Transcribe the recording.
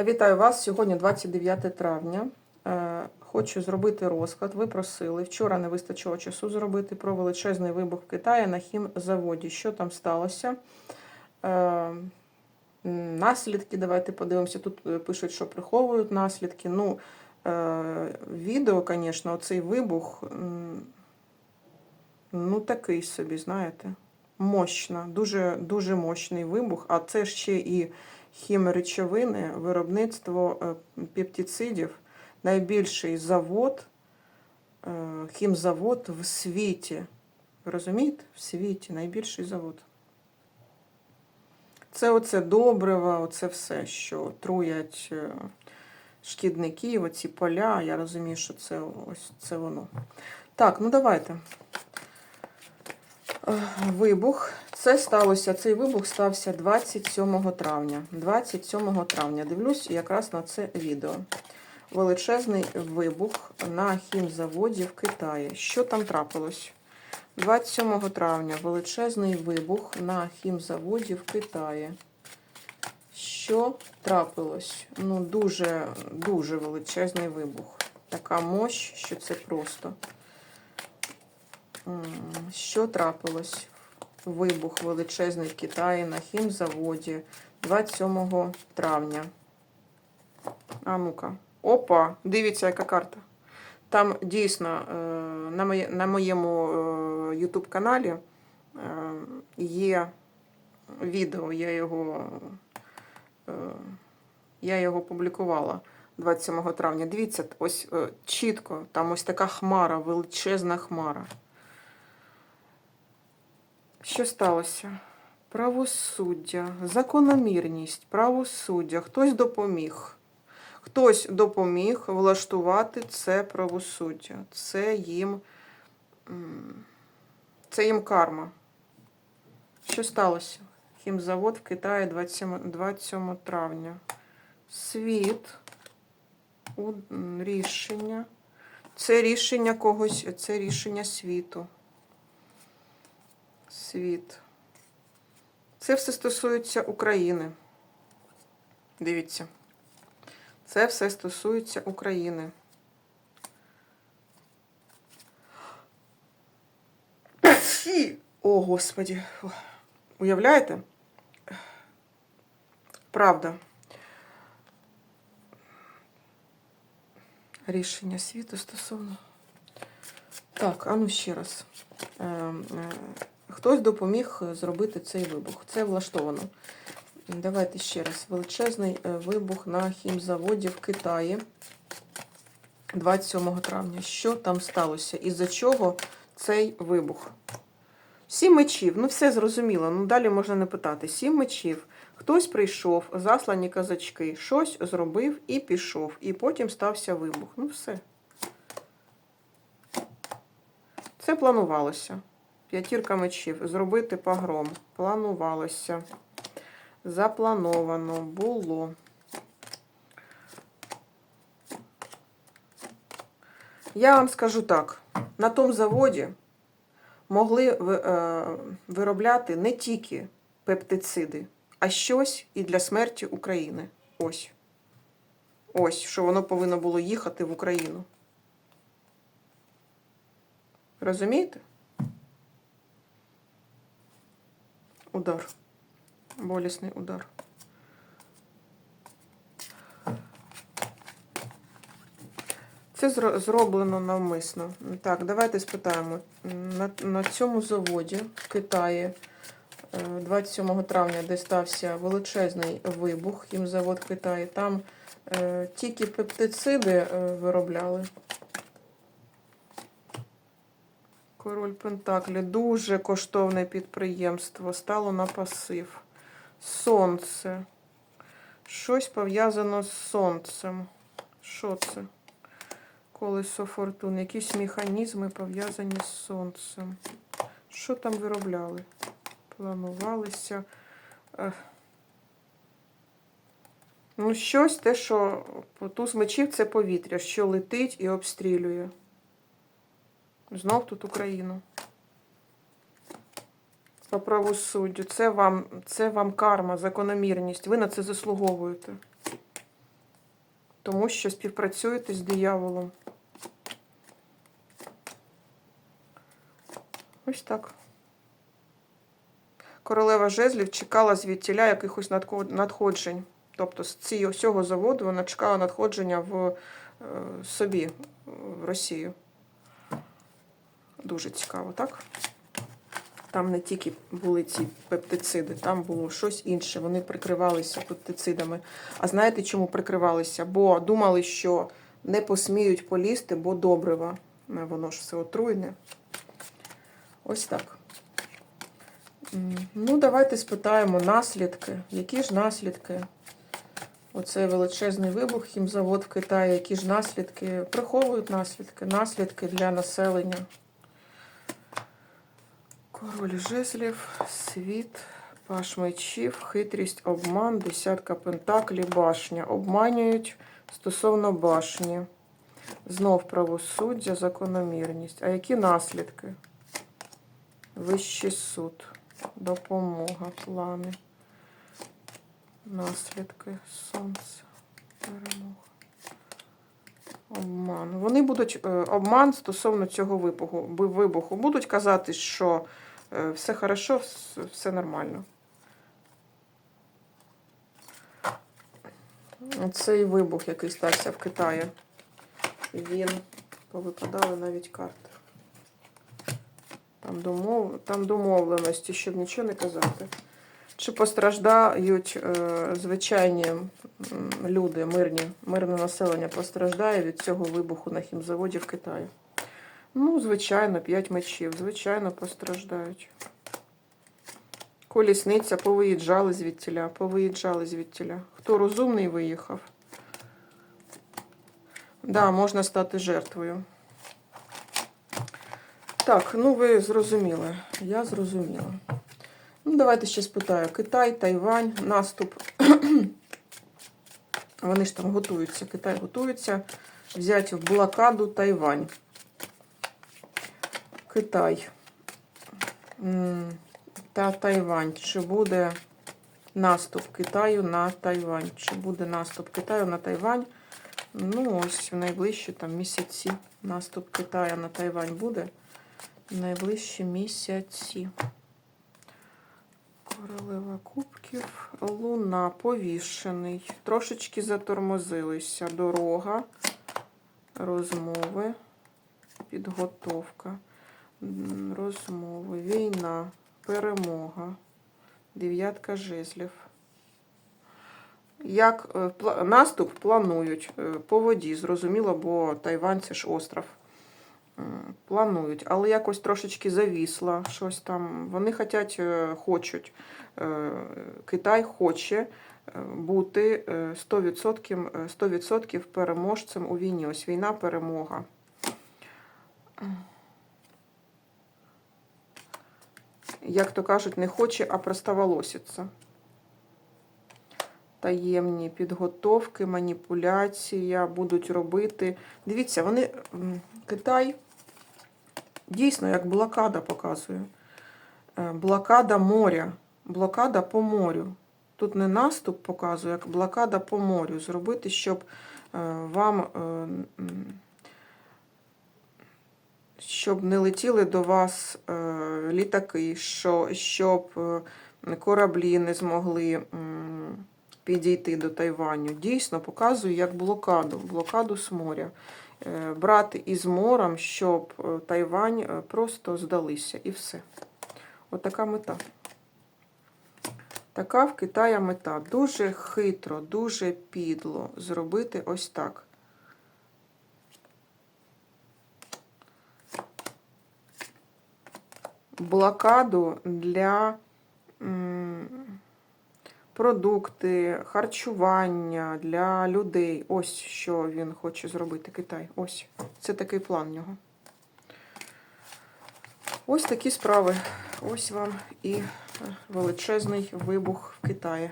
Вітаю вас сьогодні 29 травня. Е, Хочу зробити розклад. Ви просили. Вчора не вистачило часу зробити про величезний вибух в Китаї на хімзаводі. Що там сталося? Е, Наслідки, давайте подивимося. Тут е, пишуть, що приховують наслідки. Ну, відео, звісно, оцей вибух, ну такий собі, знаєте, мощна, дуже, дуже мощний вибух, а це ще і хімречовини, виробництво е, пептицидів, найбільший завод, е, хімзавод в світі. Розумієте? В світі найбільший завод. Це оце добриво, оце все, що труять е, шкідників, оці поля. Я розумію, що це ось це воно. Так, ну давайте. Вибух. Це сталося, цей вибух стався 27 травня. 27 травня. Дивлюсь якраз на це відео. Величезний вибух на хімзаводі в Китаї. Що там трапилось? 27 травня величезний вибух на хімзаводі в Китаї. Що трапилось? Ну, дуже, дуже величезний вибух. Така мощь, що це просто. Що трапилось? Вибух величезний в Китаї на хімзаводі 27 травня. А ну-ка. Опа! Дивіться, яка карта. Там дійсно е, на, моєму YouTube каналі е, є відео, я його, е, я його публікувала 27 травня. Дивіться, ось е, чітко, там ось така хмара, величезна хмара. Що сталося? Правосуддя, закономірність, правосуддя. Хтось допоміг. Хтось допоміг влаштувати це правосуддя. Це їм, це їм карма. Що сталося? Хімзавод в Китаї 27, 27 травня. Світ. Рішення. Це рішення когось, це рішення світу. Світ. Це все стосується України. Дивіться. Це все стосується України. Фі! О, Господі. Уявляєте? Правда. Рішення світу стосовно. Так, а ну ще раз. Е, е, Хтось допоміг зробити цей вибух. Це влаштовано. Давайте ще раз. Величезний е, вибух на хімзаводі в Китаї 27 травня. Що там сталося? Із-за чого цей вибух? Сім мечів. Ну, все зрозуміло. Ну, далі можна не питати. Сім мечів. Хтось прийшов, заслані казачки, щось зробив і пішов. І потім стався вибух. Ну, все. Це планувалося. П'ятірка мечів. Зробити погром. Планувалося. Заплановано було. Я вам скажу так: на тому заводі могли е, виробляти не тільки пептициди, а щось і для смерті України. Ось. Ось, що воно повинно було їхати в Україну. Розумієте? Удар. Болісний удар. Це зроблено навмисно. Так, давайте спитаємо. На, на цьому заводі в Китаї е, 27 травня, де стався величезний вибух, хімзавод в Китаї, там е, тільки пептициди е, виробляли. Король Пентаклі. Дуже коштовне підприємство. Стало на пасив. Сонце. Щось пов'язано з сонцем. Що це? Колесо фортуни. Якісь механізми пов'язані з сонцем. Що там виробляли? Планувалися. Ну, щось те, що туз мечів це повітря, що летить і обстрілює. Знов тут Україну. По правосуддю. Це вам, це вам карма, закономірність. Ви на це заслуговуєте. Тому що співпрацюєте з дияволом. Ось так. Королева жезлів чекала звідтіля якихось надходжень. Тобто з цього заводу вона чекала надходження в е, собі, в Росію. Дуже цікаво, так? Там не тільки були ці пептициди, там було щось інше. Вони прикривалися пептицидами. А знаєте, чому прикривалися? Бо думали, що не посміють полізти, бо добрива. Е, Воно ж все отруйне. Ось так. Ну, давайте спитаємо наслідки. Які ж наслідки? Оцей величезний вибух, хімзавод в Китаї, які ж наслідки? Приховують наслідки. Наслідки для населення. Король жезлів, світ, паш мечів, хитрість, обман, десятка пентаклів, башня. Обманюють стосовно башні. Знов правосуддя, закономірність. А які наслідки? Вищий суд, допомога, плани, наслідки, сонце, перемога. Обман. Вони будуть е, обман стосовно цього вибуху. Будуть казати, що все хорошо, все нормально. Цей вибух, який стався в Китаї, він повипадали навіть карти. Там, домов... Там домовленості, щоб нічого не казати. Чи постраждають е, звичайні люди, мирні, мирне населення постраждає від цього вибуху на хімзаводі в Китаї? Ну, звичайно, п'ять мечів, звичайно, постраждають. Колісниця, повиїжджали звідтіля, повиїжджали звідтіля. Хто розумний виїхав? Да, можна стати жертвою. Так, ну ви зрозуміли. Я зрозуміла. Ну, давайте ще спитаю. Китай, Тайвань, наступ. Вони ж там готуються. Китай готується взяти в блокаду Тайвань. Китай. Та Тайвань. Чи буде наступ Китаю на Тайвань? Чи буде наступ Китаю на Тайвань? Ну, ось в найближчі там місяці наступ Китаю на Тайвань буде. В найближчі місяці. Королева кубків, луна, повішений. Трошечки затормозилися. Дорога, розмови, підготовка, розмови, війна, перемога, дев'ятка жезлів. Як е, наступ планують е, по воді, зрозуміло, бо Тайвань це ж остров. Планують, але якось трошечки завісла щось там. Вони хотять, хочуть. е, Китай хоче бути е, 100%, е, 100% переможцем у війні. Ось війна, перемога. Як то кажуть, не хоче, а простоволоситься. Таємні підготовки, маніпуляція будуть робити. Дивіться, вони Китай дійсно як блокада показує. Е, Блокада моря, блокада по морю. Тут не наступ показує, як блокада по морю. Зробити, щоб е, вам е, щоб не летіли до вас е, літаки, що, щоб е, кораблі не змогли підійти до Тайваню. Дійсно показує як блокаду, блокаду з моря. Е, Брати із морем, щоб Тайвань просто здалися і все. Отака мета. Така в Китаї мета. Дуже хитро, дуже підло зробити ось так. Блокаду для продукти, харчування для людей. Ось що він хоче зробити Китай. Ось. Це такий план в нього. Ось такі справи. Ось вам і е, величезний вибух в Китаї.